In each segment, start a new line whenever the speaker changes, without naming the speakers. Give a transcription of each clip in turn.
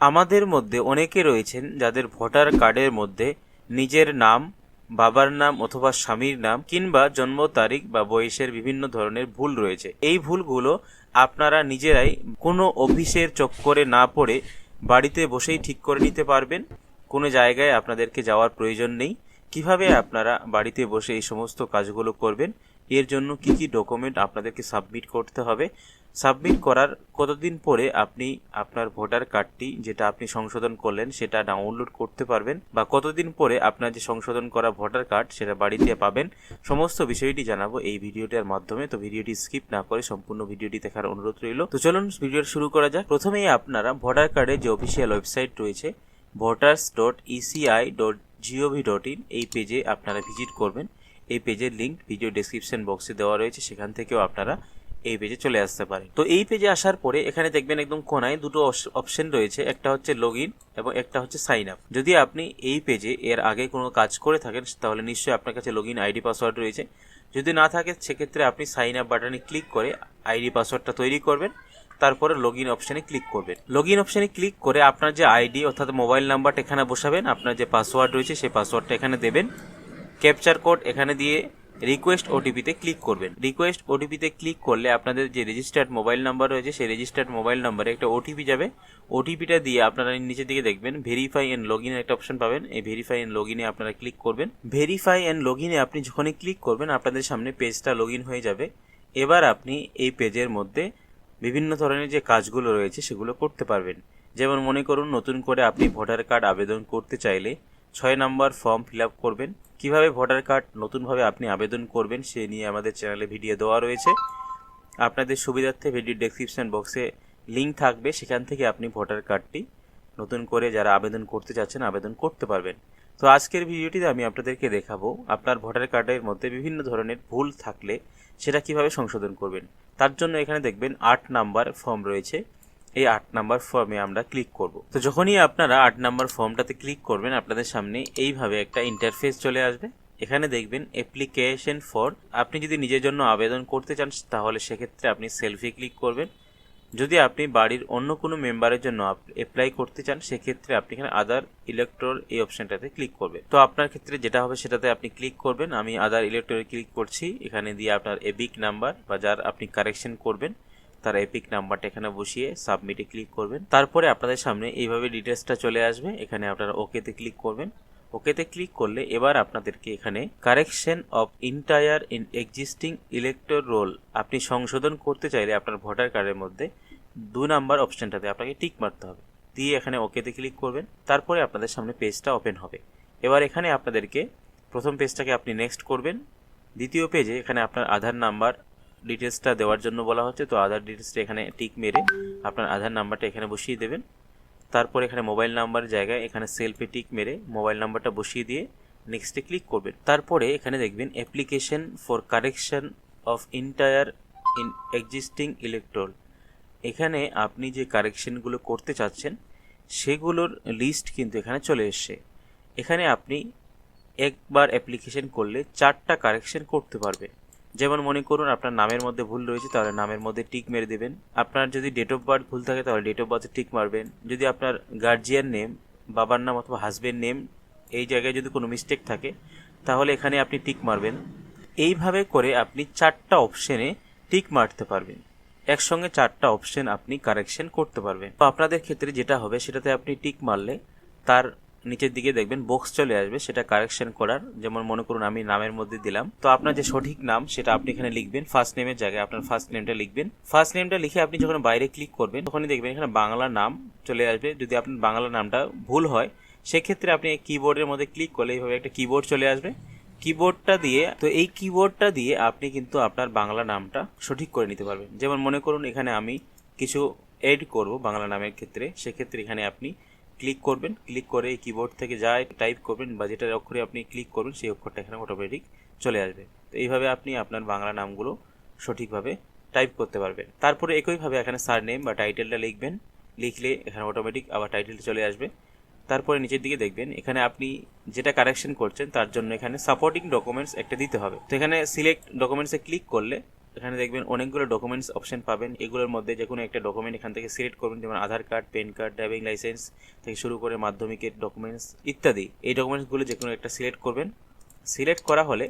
আমাদের মধ্যে অনেকে রয়েছেন যাদের ভোটার কার্ডের মধ্যে নিজের নাম, বাবার নাম অথবা স্বামীর নাম কিংবা জন্ম তারিখ বা বয়সের বিভিন্ন ধরনের ভুল রয়েছে। এই ভুলগুলো আপনারা নিজেরাই কোনো অফিসের চক্করে না পড়ে বাড়িতে বসেই ঠিক করে নিতে পারবেন। কোনো জায়গায় আপনাদেরকে যাওয়ার প্রয়োজন নেই। কীভাবে আপনারা বাড়িতে বসে এই সমস্ত কাজগুলো করবেন? এর জন্য কি কি ডকুমেন্ট আপনাদেরকে সাবমিট করতে হবে? সাবমিট করার কতদিন পরে আপনি আপনার ভোটার কার্ডটি যেটা আপনি সংশোধন করলেন সেটা ডাউনলোড করতে পারবেন বা কতদিন পরে আপনার যে সংশোধন করা ভোটার কার্ড সেটা বাড়িতে পাবেন, সমস্ত বিষয়টি জানাব এই ভিডিওটার মাধ্যমে। তো ভিডিওটি স্কিপ না করে সম্পূর্ণ ভিডিওটি দেখার অনুরোধ রইল। তো চলুন ভিডিও শুরু করা যাক। প্রথমেই আপনারা ভোটার কার্ডের যে অফিসিয়াল ওয়েবসাইট রয়েছে voters dot ECI dot gov dot in এই পেজে আপনারা ভিজিট করবেন এই পেজের লিঙ্ক ভিডিও ডেসক্রিপশন বক্সে দেওয়া রয়েছে। সেখান থেকেও আপনারা এই পেজে চলে আসতে পারে। তো এই পেজে আসার পরে এখানে দেখবেন একদম কোনায় দুটো অপশন রয়েছে। একটা হচ্ছে লগ এবং একটা হচ্ছে সাইন আপ যদি আপনি এই পেজে এর আগে কোনো কাজ করে থাকেন, তাহলে নিশ্চয়ই আপনার কাছে লগ আইডি পাসওয়ার্ড রয়েছে। যদি না থাকে, সেক্ষেত্রে আপনি সাইন আপ বাটনে ক্লিক করে আইডি পাসওয়ার্ডটা তৈরি করবেন। তারপরে লগ ইন অপশানে ক্লিক করবেন। লগ ইন অপশানে ক্লিক করে আপনার যে আইডি অর্থাৎ মোবাইল নাম্বারটা এখানে বসাবেন। আপনার যে পাসওয়ার্ড রয়েছে, সেই পাসওয়ার্ডটা এখানে দেবেন। ক্যাপচার কোড এখানে দিয়ে রিকোয়েস্ট ওটিপিতে ক্লিক করবেন। রিকোয়েস্ট ওটিপিতে ক্লিক করলে আপনাদের যে রেজিস্টার্ড মোবাইল নাম্বার রয়েছে, সেই রেজিস্টার্ড মোবাইল নাম্বারে একটা ওটিপি যাবে। ওটিপিটা দিয়ে আপনারা নিচের দিকে দেখবেন ভেরিফাই অ্যান্ড লগ ইনের একটা অপশন পাবেন। এই ভেরিফাই অ্যান্ড লগ ইনে আপনারা ক্লিক করবেন। ভেরিফাই অ্যান্ড লগ ইনে আপনি যখনই ক্লিক করবেন, আপনাদের সামনে পেজটা লগ ইন হয়ে যাবে। এবার আপনি এই পেজের মধ্যে বিভিন্ন ধরনের যে কাজগুলো রয়েছে, সেগুলো করতে পারবেন। যেমন মনে করুন, নতুন করে আপনি ভোটার কার্ড আবেদন করতে চাইলে ছয় নম্বর ফর্ম ফিল আপ করবেন। কীভাবে ভোটার কার্ড নতুনভাবে আপনি আবেদন করবেন সে নিয়ে আমাদের চ্যানেলে ভিডিও দেওয়া রয়েছে। আপনাদের সুবিধার্থে ভিডিও ডেসক্রিপশন বক্সে লিঙ্ক থাকবে। সেখান থেকে আপনি ভোটার কার্ডটি নতুন করে যারা আবেদন করতে চাচ্ছেন আবেদন করতে পারবেন। তো আজকের ভিডিওটিতে আমি আপনাদেরকে দেখাবো আপনার ভোটার কার্ডের মধ্যে বিভিন্ন ধরনের ভুল থাকলে সেটা কীভাবে সংশোধন করবেন। তার জন্য এখানে দেখবেন আট নাম্বার ফর্ম রয়েছে। এই আট নাম্বার ফর্মে আমরা ক্লিক করব। তো যখনই আপনারা আট নাম্বার ফর্মটাতে ক্লিক করবেন, আপনাদের সামনে এইভাবে একটা ইন্টারফেস চলে আসবে। এখানে দেখবেন অ্যাপ্লিকেশন ফর আপনি যদি নিজের জন্য আবেদন করতে চান, তাহলে সেক্ষেত্রে আপনি সেলফি ক্লিক করবেন। যদি আপনি বাড়ির অন্য কোনো মেম্বারের জন্য অ্যাপ্লাই করতে চান, সেক্ষেত্রে আপনি এখানে আদার ইলেকট্রল এই অপশনটাতে ক্লিক করবেন। তো আপনার ক্ষেত্রে যেটা হবে, সেটাতে আপনি ক্লিক করবেন। আমি আদার ইলেকট্রলে ক্লিক করছি। এখানে দিয়ে আপনার এবিক নাম্বার বা যার আপনি কারেকশন করবেন। তার এপিক নাম্বারটা এখানে বসিয়ে সাবমিটে ক্লিক করবেন। তারপরে আপনাদের সামনে এইভাবে ডিটেলসটা চলে আসবে। এখানে আপনারা ওকেতে ক্লিক করবেন। ওকেতে ক্লিক করলে এবার আপনাদেরকে এখানে correction of entire in existing elector roll আপনি সংশোধন করতে চাইলে আপনার ভোটার কার্ডের মধ্যে দু নাম্বার অপশনটাতে আপনাকে টিক মারতে হবে। দিয়ে এখানে ওকেতে ক্লিক করবেন। তারপরে আপনাদের সামনে পেজটা ওপেন হবে। এবার এখানে আপনাদেরকে প্রথম পেজটাকে আপনি নেক্সট করবেন। দ্বিতীয় পেজে এখানে আপনার আধার নাম্বার ডিটেলসটা দেওয়ার জন্য বলা হচ্ছে, তো আধার ডিটেলসটা এখানে টিক মেরে আপনার আধার নাম্বারটা এখানে বসিয়ে দেবেন। তারপর এখানে মোবাইল নাম্বার জায়গায় এখানে সেলফি টিক মেরে মোবাইল নাম্বারটা বসিয়ে দিয়ে নেক্সটে ক্লিক করবেন। তারপরে এখানে দেখবেন application for correction of entire in existing electoral এখানে আপনি যে কারেকশনগুলো করতে চাচ্ছেন, সেগুলোর লিস্ট কিন্তু এখানে চলে এসছে। এখানে আপনি একবার অ্যাপ্লিকেশন করলে চারটা কারেকশন করতে পারবেন। যেমন মনে করুন আপনার নামের মধ্যে ভুল রয়েছে, তাহলে নামের মধ্যে টিক মেরে দেবেন। আপনার যদি ডেট অফ বার্থ ভুল থাকে, তাহলে ডেট অফ বার্থে টিক মারবেন। যদি আপনার গার্জিয়ান নেম বাবার নাম অথবা হাজবেন্ড নেম এই জায়গায় যদি কোনো মিস্টেক থাকে, তাহলে এখানে আপনি টিক মারবেন। এইভাবে করে আপনি চারটা অপশনে টিক মারতে পারবেন। একসঙ্গে চারটা অপশন আপনি কারেকশন করতে পারবেন। তো আপনাদের ক্ষেত্রে যেটা হবে, সেটাতে আপনি টিক মারলে তার নিচের দিকে দেখবেন বক্স চলে আসবে, সেটা কারেকশন করার। যেমন মনে করুন আমি নামের মধ্যে দিলাম। তো আপনার যে সঠিক নাম, সেটা আপনি এখানে লিখবেন ফার্স্ট নেমের জায়গায় আপনার ফার্স্ট নেমটা লিখবেন। ফার্স্ট নেমটা লিখে আপনি যখন বাইরে ক্লিক করবেন, তখনই দেখবেন এখানে বাংলা নাম চলে আসবে। যদি আপনার বাংলা নামটা ভুল হয়, সেক্ষেত্রে আপনি কিবোর্ডের মধ্যে ক্লিক করলে এইভাবে একটা কিবোর্ড চলে আসবে। কিবোর্ডটা দিয়ে, তো এই কিবোর্ডটা দিয়ে আপনি কিন্তু আপনার বাংলা নামটা সঠিক করে নিতে পারবেন। যেমন মনে করুন এখানে আমি কিছু এড করব বাংলা নামের ক্ষেত্রে। সেক্ষেত্রে এখানে আপনি ক্লিক করবেন ক্লিক করে এই কিবোর্ড থেকে যা টাইপ করবেন বা যেটার অক্ষরে আপনি ক্লিক করবেন সেই অক্ষরটা এখানে অটোমেটিক চলে আসবে। তো এইভাবে আপনি আপনার বাংলা নামগুলো সঠিকভাবে টাইপ করতে পারবেন। তারপরে একইভাবে এখানে সার নেম বা টাইটেলটা লিখবেন, লিখলে এখানে অটোমেটিক আবার টাইটেলটা চলে আসবে। তারপরে নিচের দিকে দেখবেন, এখানে আপনি যেটা কারেকশন করছেন তার জন্য এখানে সাপোর্টিং ডকুমেন্টস একটা দিতে হবে। তো এখানে সিলেক্ট ডকুমেন্টসে ক্লিক করলে এখানে দেখবেন অনেকগুলো ডকুমেন্টস অপশন পাবেন। এগুলোর মধ্যে যে কোনো একটা ডকুমেন্ট এখান থেকে সিলেক্ট করবেন, যেমন Aadhaar card PAN card driving licence থেকে শুরু করে মাধ্যমিকের ডকুমেন্টস ইত্যাদি। এই ডকুমেন্টসগুলো যে কোনো একটা সিলেক্ট করবেন। সিলেক্ট করা হলে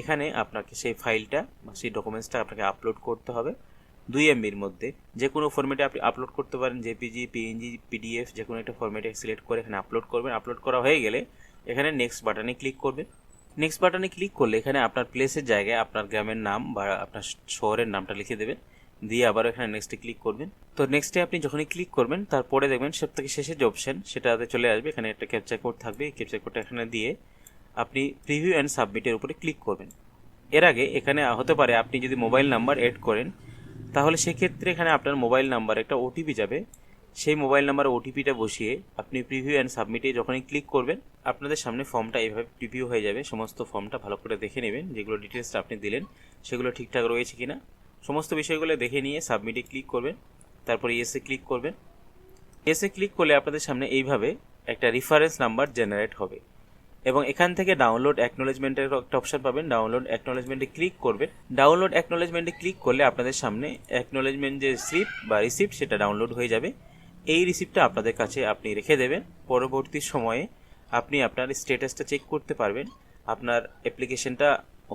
এখানে আপনাকে সেই ফাইলটা বা সেই ডকুমেন্টসটা আপনাকে আপলোড করতে হবে। দুই এমবির মধ্যে যে কোনো ফরম্যাটে আপনি আপলোড করতে পারেন জেপিজি পিএনজি পিডিএফ যে কোনো একটা ফরম্যাটে সিলেক্ট করে এখানে আপলোড করবেন। আপলোড করা হয়ে গেলে এখানে নেক্সট বাটনে ক্লিক করবেন। নেক্সট বাটনে ক্লিক করলে এখানে আপনার প্লেসের জায়গায় আপনার গ্রামের নাম বা আপনার শহরের নামটা লিখে দেবেন। দিয়ে আবার এখানে নেক্সটে ক্লিক করবেন। তো নেক্সটে আপনি যখনই ক্লিক করবেন, তারপরে দেখবেন সব থেকে শেষের যে অপশন সেটাতে চলে আসবে। এখানে একটা ক্যাপচার কোড থাকবে। এই ক্যাপচার কোডটা এখানে দিয়ে আপনি প্রিভিউ অ্যান্ড সাবমিটের উপরে ক্লিক করবেন। এর আগে এখানে হতে পারে আপনি যদি মোবাইল নাম্বার এড করেন, তাহলে সেক্ষেত্রে এখানে আপনার মোবাইল নাম্বার একটা ওটিপি যাবে। সেই মোবাইল নাম্বার ওটিপিটা বসিয়ে আপনি প্রিভিউ অ্যান্ড সাবমিটে যখনই ক্লিক করবেন, আপনাদের সামনে ফর্মটা এইভাবে প্রিভিউ হয়ে যাবে। সমস্ত ফর্মটা ভালো করে দেখে নেবেন, যেগুলো ডিটেলসটা আপনি দিলেন, সেগুলো ঠিকঠাক রয়েছে কিনা। সমস্ত বিষয়গুলো দেখে নিয়ে সাবমিটে ক্লিক করবেন, তারপরে ইয়েসে ক্লিক করবেন। এসে ক্লিক করলে আপনাদের সামনে এইভাবে একটা রিফারেন্স নাম্বার জেনারেট হবে। এবং এখান থেকে ডাউনলোড অ্যাকনোলেজমেন্টের একটা অপশন পাবেন ডাউনলোড অ্যাকনোলেজমেন্টে ক্লিক করবেন। ডাউনলোড অ্যাকনোলেজমেন্টে ক্লিক করলে আপনাদের সামনে অ্যাকনোলেজমেন্ট যে স্লিপ বা রিসিপ্ট সেটা ডাউনলোড হয়ে যাবে। এই রিসিপ্টটা আপনাদের কাছে আপনি রেখে দেবেন। পরবর্তী সময়ে আপনি আপনার স্ট্যাটাসটা চেক করতে পারবেন। আপনার অ্যাপ্লিকেশনটা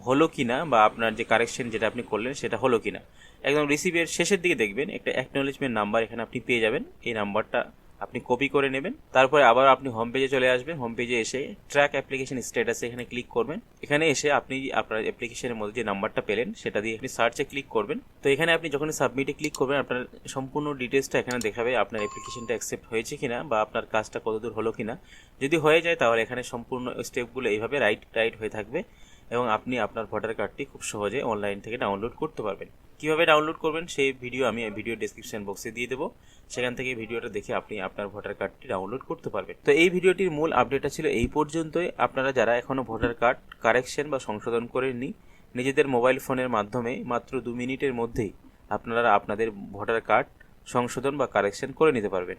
হলো কি না বা আপনার যে কারেকশন যেটা আপনি করলেন সেটা হলো কি না একদম রিসিভের শেষের দিকে দেখবেন একটা অ্যাকনোলেজমেন্ট নাম্বার এখানে আপনি পেয়ে যাবেন। এই নাম্বারটা আপনি কপি করে নেবেন। তারপরে আবার আপনি হোম পেজে চলে আসবেন। হোম পেজে এসে ট্র্যাক অ্যাপ্লিকেশন স্ট্যাটাসে এখানে ক্লিক করবেন। এখানে এসে আপনি আপনার অ্যাপ্লিকেশনের মধ্যে যে নাম্বারটা পেলেন, সেটা দিয়ে আপনি সার্চে ক্লিক করবেন। তো এখানে আপনি যখন সাবমিটে ক্লিক করবেন, আপনার সম্পূর্ণ ডিটেলসটা এখানে দেখাবে আপনার অ্যাপ্লিকেশনটা অ্যাকসেপ্ট হয়েছে কিনা বা আপনার কাজটা কতদূর হলো কিনা। যদি হয়ে যায়, তাহলে এখানে সম্পূর্ণ স্টেপগুলো এইভাবে রাইট রাইট হয়ে থাকবে এবং আপনি আপনার ভোটার কার্ডটি খুব সহজে অনলাইন থেকে ডাউনলোড করতে পারবেন। কীভাবে ডাউনলোড করবেন সেই ভিডিও আমি ভিডিও ডেসক্রিপশন বক্সে দিয়ে দেবো। সেখান থেকে ভিডিওটা দেখে আপনি আপনার ভোটার কার্ডটি ডাউনলোড করতে পারবেন। তো এই ভিডিওটির মূল আপডেটটা ছিল এই পর্যন্তই। আপনারা যারা এখনও ভোটার কার্ড কারেকশন বা সংশোধন করেননি, নিজেদের মোবাইল ফোনের মাধ্যমে মাত্র দু মিনিটের মধ্যেই আপনারা আপনাদের ভোটার কার্ড সংশোধন বা কারেকশন করে নিতে পারবেন।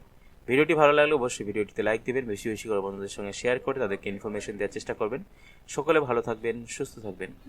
ভিডিওটি ভালো লাগলে অবশ্যই ভিডিওটিতে লাইক দেবেন, বেশি বেশি করে বন্ধুদের সঙ্গে শেয়ার করে তাদেরকে ইনফরমেশন দেওয়ার চেষ্টা করবেন। সকলে ভালো থাকবেন, সুস্থ থাকবেন।